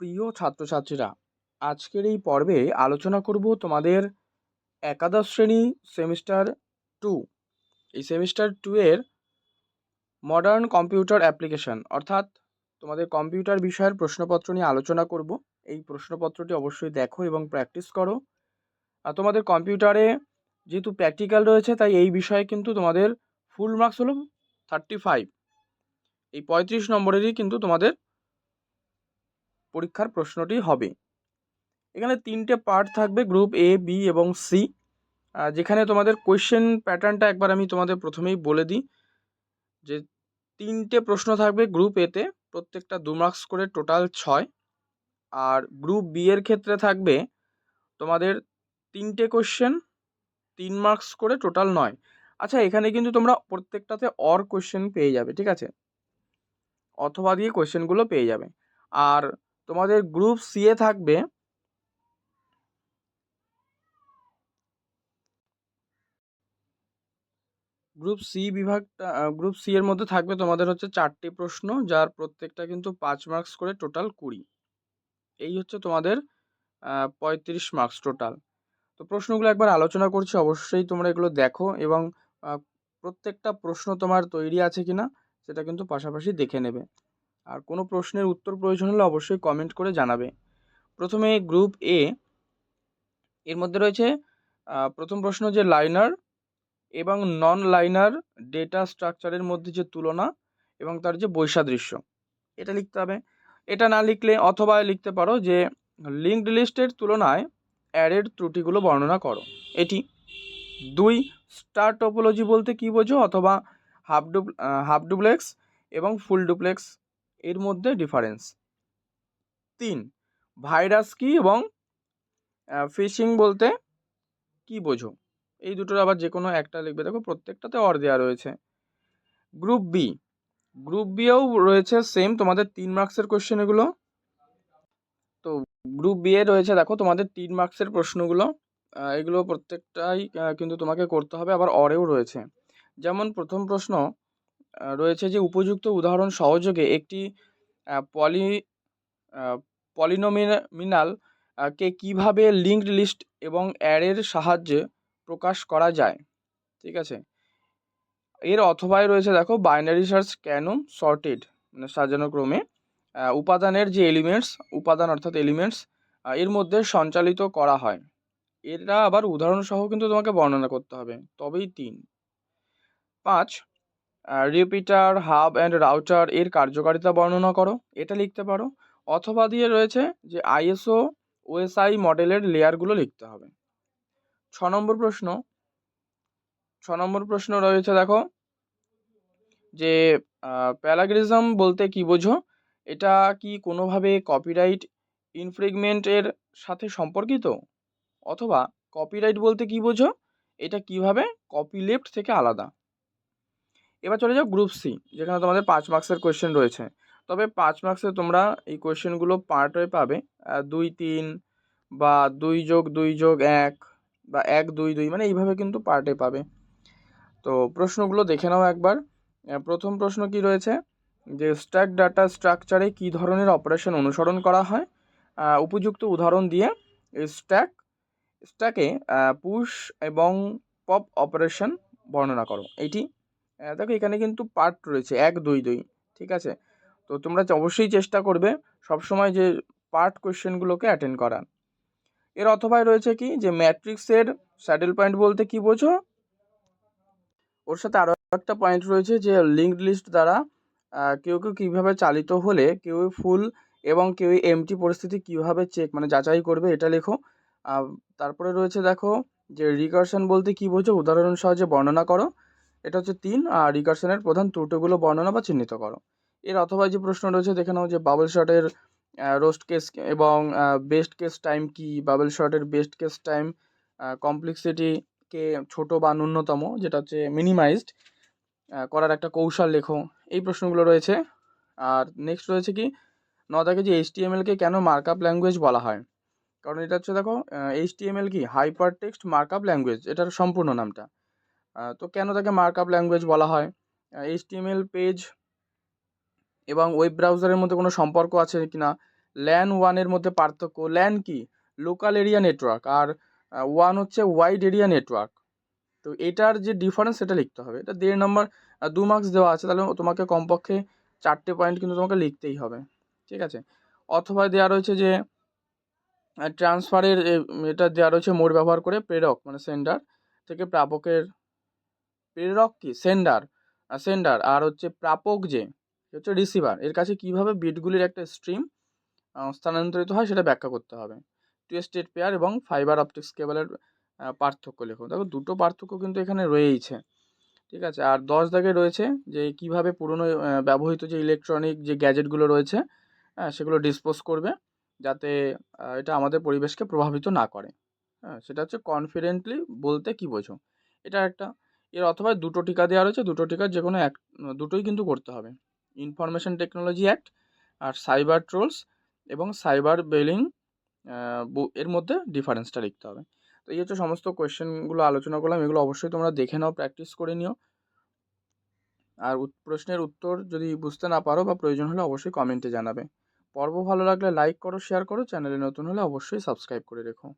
প্রিয় ছাত্রছাত্রীরা, আজকের এই পর্বে আলোচনা করব তোমাদের একাদশ শ্রেণি সেমিস্টার টু। এই সেমিস্টার টু এর মডার্ন কম্পিউটার অ্যাপ্লিকেশন অর্থাৎ তোমাদের কম্পিউটার বিষয়ের প্রশ্নপত্র নিয়ে আলোচনা করব। এই প্রশ্নপত্রটি অবশ্যই দেখো এবং প্র্যাকটিস করো। আর তোমাদের কম্পিউটারে যেহেতু প্র্যাকটিক্যাল রয়েছে, তাই এই বিষয়ে কিন্তু তোমাদের ফুল মার্কস হলো থার্টি ফাইভ এই পঁয়ত্রিশ নম্বরেরই কিন্তু তোমাদের পরীক্ষার প্রশ্নটি হবে। এখানে তিনটে পার্ট থাকবে গ্রুপ এ বি এবং সি যেখানে তোমাদের কোয়েশ্চেন প্যাটার্নটা একবার আমি তোমাদের প্রথমেই বলে দিই। যে তিনটে প্রশ্ন থাকবে গ্রুপ এতে প্রত্যেকটা দু মার্কস করে টোটাল ছয়। আর গ্রুপ বি এর ক্ষেত্রে থাকবে তোমাদের তিনটে কোয়েশ্চেন তিন মার্কস করে টোটাল নয়। আচ্ছা এখানে কিন্তু তোমরা প্রত্যেকটাতে অর কোয়েশ্চেন পেয়ে যাবে, ঠিক আছে? অথবা দিয়ে কোয়েশ্চেনগুলো পেয়ে যাবে। আর তোমাদের গ্রুপ সি এ থাকবে। গ্রুপ সি বিভাগটা গ্রুপ সি এর মধ্যে থাকবে তোমাদের হচ্ছে চারটি প্রশ্ন, যার প্রত্যেকটা কিন্তু পাঁচ মার্কস করে টোটাল কুড়ি। এই হচ্ছে তোমাদের পঁয়ত্রিশ মার্কস টোটাল তো প্রশ্নগুলো একবার আলোচনা করছি, অবশ্যই তোমরা এগুলো দেখো এবং প্রত্যেকটা প্রশ্ন তোমার তৈরি আছে কিনা, সেটা কিন্তু পাশাপাশি দেখে নেবে। আর কোনো প্রশ্নের উত্তর প্রয়োজন হলে অবশ্যই কমেন্ট করে জানাবে। প্রথমে গ্রুপ এ এর মধ্যে রয়েছে প্রথম প্রশ্ন যে লাইনার এবং নন লাইনার ডেটা স্ট্রাকচারের মধ্যে যে তুলনা এবং তার যে বৈসাদৃশ্য, এটা লিখতে হবে। এটা না লিখলে অথবা লিখতে পারো যে লিঙ্কড লিস্টের তুলনায় অ্যারের ত্রুটিগুলো বর্ণনা করো। এটি। দুই স্টার টোপোলজি বলতে কী বোঝো? অথবা হাফ ডু হাফ ডুপ্লেক্স এবং ফুল ডুপ্লেক্স এর মধ্যে ডিফারেন্স তিন ভাইরাস কি এবং ফিশিং বলতে কি বোঝো? এই দুটোর আবার যে কোনো একটা লিখবে। দেখো, প্রত্যেকটাতে অর দেওয়া রয়েছে। গ্রুপ বি গ্রুপ বিয়েও রয়েছে সেম তোমাদের তিন মার্কসের কোয়েশ্চেন এগুলো। তো গ্রুপ বি এ রয়েছে, দেখো, তোমাদের তিন মার্কসের প্রশ্নগুলো। এগুলো প্রত্যেকটাই কিন্তু তোমাকে করতে হবে। আবার অরেও রয়েছে। যেমন প্রথম প্রশ্ন রয়েছে যে, উপযুক্ত উদাহরণ সহযোগে একটি পলি পলিনোমিনাল কে কীভাবে লিঙ্কড লিস্ট এবং অ্যারের সাহায্যে প্রকাশ করা যায়। ঠিক আছে? এর অথবায় রয়েছে দেখো, বাইনারি সার্চ কেন সর্টেড মানে সাজানো ক্রমে। উপাদানের যে এলিমেন্টস, উপাদান অর্থাৎ এলিমেন্টস এর মধ্যে সঞ্চালিত করা হয়। এটা আবার উদাহরণসহ কিন্তু তোমাকে বর্ণনা করতে হবে। তবেই তিন। পাঁচ রিপিটার হাব অ্যান্ড রাউটার এর কার্যকারিতা বর্ণনা করো, এটা লিখতে পারো। অথবা দিয়ে রয়েছে যে আইএসও ওএসআই মডেলের লেয়ারগুলো লিখতে হবে। ছ নম্বর প্রশ্ন। ছ নম্বর প্রশ্ন রয়েছে দেখো যে প্যালাগ্রিজম বলতে কি বোঝো? এটা কি কোনোভাবে কপিরাইট ইনফ্রিগমেন্টের সাথে সম্পর্কিত? অথবা কপিরাইট বলতে কি বোঝো? এটা কীভাবে কপি লেফট থেকে আলাদা? এবার চলে যাও গ্রুপ সি যেখানে তোমাদের পাঁচ মার্কসের কোয়েশ্চেন রয়েছে। তবে পাঁচ মার্কসে তোমরা এই কোয়েশ্চেনগুলো পার্ট হয়ে পাবে দুই, তিন বা দুই যোগ দুই যোগ এক বা এক, দুই দুই মানে এইভাবে কিন্তু পার্টে পাবে। তো প্রশ্নগুলো দেখে নাও একবার। প্রথম প্রশ্ন কি রয়েছে? যে স্ট্যাক ডাটা স্ট্রাকচারে কী ধরনের অপারেশন অনুসরণ করা হয়? উপযুক্ত উদাহরণ দিয়ে স্ট্যাক স্ট্যাকে পুশ এবং পপ অপারেশন বর্ণনা করো। এইটি দেখো এখানে কিন্তু পার্ট রয়েছে, এক, দুই দুই, ঠিক আছে? তো তোমরা অবশ্যই চেষ্টা করবে সবসময় যে পার্ট কোয়েশ্চেনগুলোকে অ্যাটেন্ড করার। এর অথবায় রয়েছে কি? যে ম্যাট্রিক্সের স্যাডেল পয়েন্ট বলতে কি বোঝো? ওর সাথে আরও একটা পয়েন্ট রয়েছে যে লিঙ্কড লিস্ট দ্বারা কেউ কেউ কীভাবে চালিত হলে কেউ ফুল এবং কেউ এমটি পরিস্থিতি কীভাবে চেক মানে যাচাই করবে এটা লেখো। তারপরে রয়েছে দেখো যে রিকার্শন বলতে কী বোঝো? উদাহরণ সহজে বর্ণনা করো। এটা হচ্ছে তিন, আর রিকার্শনের প্রধান ত্রুটিগুলো বর্ণনা বা চিহ্নিত করো। এর অথবা যে প্রশ্ন রয়েছে, দেখে নাও যে বাবল শটের রোস্ট কেস এবং বেস্ট কেস টাইম কি? বাবল শটের বেস্ট কেস টাইম কমপ্লেক্সিটিকে ছোট বা ন্যূনতম, যেটা হচ্ছে মিনিমাইজড করার একটা কৌশল লেখো। এই প্রশ্নগুলো রয়েছে। আর নেক্সট রয়েছে কি? ন যে এইচটিএমএলকে কেন মার্কআপ ল্যাঙ্গুয়েজ বলা হয়? কারণ এটা হচ্ছে, দেখো এইচটিএমএল কি? হাইপার টেক্সট মার্কআপ ল্যাঙ্গুয়েজ এটার সম্পূর্ণ নামটা। তো কেন তাকে মার্কআপ ল্যাঙ্গুয়েজ বলা হয়? এইচটিএমএল পেজ এবং ওয়েব ব্রাউজারের মধ্যে কোনো সম্পর্ক আছে কি না ল্যান ওয়ানের মধ্যে পার্থক্য ল্যান কি? লোকাল এরিয়া নেটওয়ার্ক আর ওয়ান হচ্ছে ওয়াইড এরিয়া নেটওয়ার্ক তো এটার যে ডিফারেন্স সেটা লিখতে হবে। এটা দেড় নম্বর দু মার্কস দেওয়া আছে, তাহলে তোমাকে কমপক্ষে চারটে পয়েন্ট কিন্তু তোমাকে লিখতেই হবে। ঠিক আছে? অথবা দেওয়া রয়েছে যে ট্রান্সফারের এটা দেওয়া রয়েছে মোড ব্যবহার করে প্রেরক মানে সেন্ডার থেকে প্রাপকের প্রেরক কি? সেন্ডার। সেন্ডার। আর হচ্ছে প্রাপক যে হচ্ছে রিসিভার। এর কাছে কীভাবে বিটগুলির একটা স্ট্রিম স্থানান্তরিত হয় সেটা ব্যাখ্যা করতে হবে। টু স্টেট পেয়ার এবং ফাইবার অপটিক্স কেবলের পার্থক্য লেখো দেখো, দুটো পার্থক্য কিন্তু এখানে রয়েইছে। ঠিক আছে? আর দশ দাগে রয়েছে যে, কীভাবে পুরনো ব্যবহৃত যে ইলেকট্রনিক যে গ্যাজেটগুলো রয়েছে হ্যাঁ সেগুলো ডিসপোজ করবে যাতে এটা আমাদের পরিবেশকে প্রভাবিত না করে। হ্যাঁ সেটা হচ্ছে কনফিডেন্টলি বলতে কি বোঝো? এটা একটা এর অথবা দুটো টিকা দেওয়া রয়েছে, দুটো টিকার যে কোনো এক, দুটোই কিন্তু করতে হবে। ইনফরমেশন টেকনোলজি অ্যাক্ট আর সাইবার ট্রোলস এবং সাইবার বেলিং এর মধ্যে ডিফারেন্সটা লিখতে হবে। তো এই হচ্ছে সমস্ত কোয়েশ্চেনগুলো আলোচনা করলাম, এগুলো অবশ্যই তোমরা দেখে নাও প্র্যাকটিস করে নিও। আর প্রশ্নের উত্তর যদি বুঝতে না পারো বা প্রয়োজন হলে অবশ্যই কমেন্টে জানাবে। পর্ব ভালো লাগলে লাইক করো শেয়ার করো চ্যানেলে নতুন হলে অবশ্যই সাবস্ক্রাইব করে রেখো।